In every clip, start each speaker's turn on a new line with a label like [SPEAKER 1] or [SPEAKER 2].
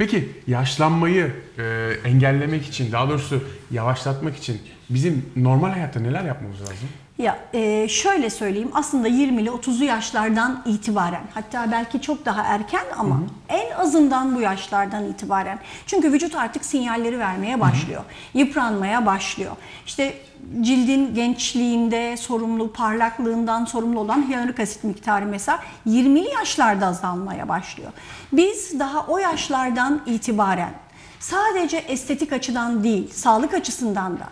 [SPEAKER 1] Peki yaşlanmayı e, engellemek için, daha doğrusu yavaşlatmak için bizim normal hayatta neler yapmamız lazım?
[SPEAKER 2] Ya e, şöyle söyleyeyim aslında 20'li 30'lu yaşlardan itibaren hatta belki çok daha erken ama en azından bu yaşlardan itibaren. Çünkü vücut artık sinyalleri vermeye başlıyor. Yıpranmaya başlıyor. İşte cildin gençliğinde sorumlu, parlaklığından sorumlu olan hyaluronik asit miktarı mesela 20'li yaşlarda azalmaya başlıyor. Biz daha o yaşlardan itibaren sadece estetik açıdan değil, sağlık açısından da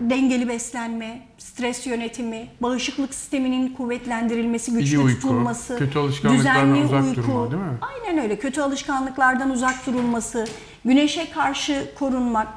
[SPEAKER 2] dengeli beslenme, stres yönetimi, bağışıklık sisteminin kuvvetlendirilmesi, güçlü
[SPEAKER 1] İyi uyku,
[SPEAKER 2] tutulması,
[SPEAKER 1] kötü alışkanlıklardan
[SPEAKER 2] düzenli
[SPEAKER 1] uzak
[SPEAKER 2] uyku.
[SPEAKER 1] durma, değil mi?
[SPEAKER 2] Aynen öyle. Kötü alışkanlıklardan uzak durulması, güneşe karşı korunmak,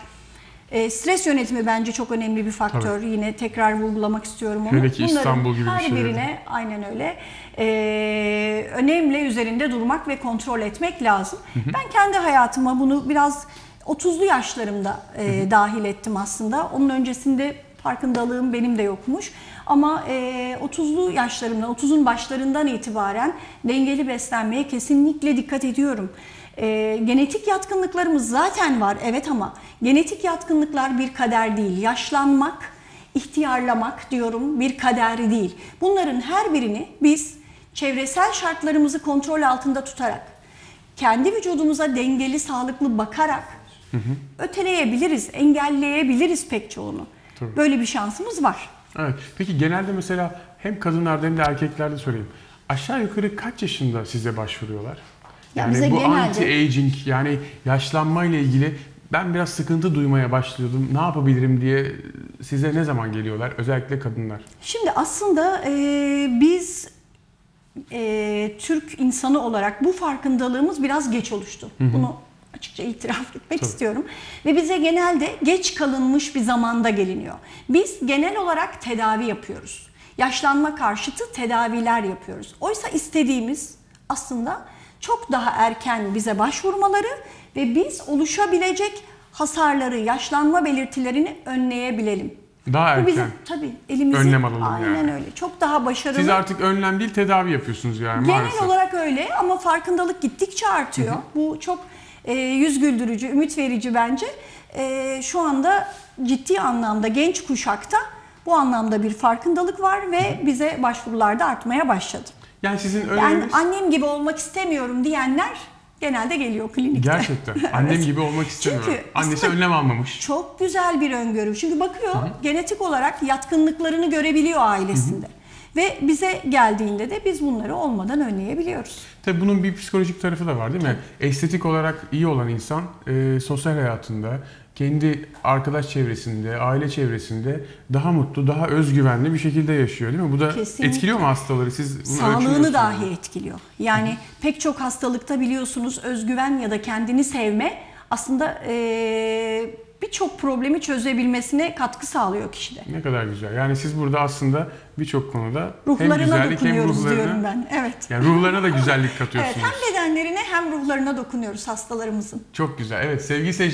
[SPEAKER 2] e, stres yönetimi bence çok önemli bir faktör. Yine tekrar vurgulamak istiyorum onu.
[SPEAKER 1] Hele ki
[SPEAKER 2] Bunların
[SPEAKER 1] İstanbul gibi bir
[SPEAKER 2] her
[SPEAKER 1] şehirde.
[SPEAKER 2] birine aynen öyle e, önemli üzerinde durmak ve kontrol etmek lazım. Ben kendi hayatıma bunu biraz 30'lu yaşlarımda e, dahil ettim aslında. Onun öncesinde farkındalığım benim de yokmuş. Ama e, 30'lu yaşlarımdan, 30'un başlarından itibaren dengeli beslenmeye kesinlikle dikkat ediyorum. E, genetik yatkınlıklarımız zaten var evet ama genetik yatkınlıklar bir kader değil. Yaşlanmak, ihtiyarlamak diyorum bir kader değil. Bunların her birini biz çevresel şartlarımızı kontrol altında tutarak, kendi vücudumuza dengeli, sağlıklı bakarak öteleyebiliriz, engelleyebiliriz pek çoğunu.
[SPEAKER 1] Tabii.
[SPEAKER 2] Böyle bir şansımız var.
[SPEAKER 1] Evet. Peki genelde mesela hem kadınlarda hem de erkeklerde sorayım. Aşağı yukarı kaç yaşında size başvuruyorlar?
[SPEAKER 2] Ya
[SPEAKER 1] Yani
[SPEAKER 2] bize
[SPEAKER 1] bu
[SPEAKER 2] genelde-
[SPEAKER 1] anti-aging yani yaşlanma ile ilgili ben biraz sıkıntı duymaya başlıyordum. Ne yapabilirim diye size ne zaman geliyorlar? Özellikle kadınlar.
[SPEAKER 2] Şimdi aslında e, biz e, Türk insanı olarak bu farkındalığımız biraz geç oluştu. Bunu açıkça itiraf etmek
[SPEAKER 1] Tabii.
[SPEAKER 2] istiyorum. Ve bize genelde geç kalınmış bir zamanda geliniyor. Biz genel olarak tedavi yapıyoruz. Yaşlanma karşıtı tedaviler yapıyoruz. Oysa istediğimiz aslında çok daha erken bize başvurmaları ve biz oluşabilecek hasarları, yaşlanma belirtilerini önleyebilelim.
[SPEAKER 1] Daha
[SPEAKER 2] Bu bizim
[SPEAKER 1] erken.
[SPEAKER 2] tabii elimizi
[SPEAKER 1] Önlem alalım
[SPEAKER 2] aynen
[SPEAKER 1] yani.
[SPEAKER 2] öyle. Çok daha başarılı.
[SPEAKER 1] Siz artık önlem değil tedavi yapıyorsunuz yani
[SPEAKER 2] Genel
[SPEAKER 1] maalesef.
[SPEAKER 2] olarak öyle ama farkındalık gittikçe artıyor. Bu çok e, yüz güldürücü, ümit verici bence. E, şu anda ciddi anlamda genç kuşakta bu anlamda bir farkındalık var ve bize başvurularda artmaya başladı.
[SPEAKER 1] Yani sizin öneriniz
[SPEAKER 2] annem gibi olmak istemiyorum diyenler genelde geliyor klinikte.
[SPEAKER 1] gerçekten annem
[SPEAKER 2] Evet.
[SPEAKER 1] gibi olmak istemiyorum.
[SPEAKER 2] Çünkü
[SPEAKER 1] Annesi önlem almamış.
[SPEAKER 2] Çok güzel bir öngörü. Çünkü bakıyor genetik olarak yatkınlıklarını görebiliyor ailesinde. Ve bize geldiğinde de biz bunları olmadan önleyebiliyoruz.
[SPEAKER 1] Tabii bunun bir psikolojik tarafı da var değil mi? Estetik olarak iyi olan insan e, sosyal hayatında, kendi arkadaş çevresinde, aile çevresinde daha mutlu, daha özgüvenli bir şekilde yaşıyor değil mi? Bu da
[SPEAKER 2] Kesinlikle.
[SPEAKER 1] etkiliyor mu hastaları? Siz bunu
[SPEAKER 2] Sağlığını dahi etkiliyor. Yani pek çok hastalıkta biliyorsunuz özgüven ya da kendini sevme aslında eee, birçok problemi çözebilmesine katkı sağlıyor kişide.
[SPEAKER 1] Ne kadar güzel. Yani siz burada aslında birçok konuda hem
[SPEAKER 2] Ruhlarına
[SPEAKER 1] güzellik hem ruhlarına,
[SPEAKER 2] diyorum ben. Evet.
[SPEAKER 1] yani ruhlarına da güzellik
[SPEAKER 2] Evet,
[SPEAKER 1] katıyorsunuz.
[SPEAKER 2] hem bedenlerine hem ruhlarına dokunuyoruz hastalarımızın.
[SPEAKER 1] Çok güzel. Evet sevgili seyirciler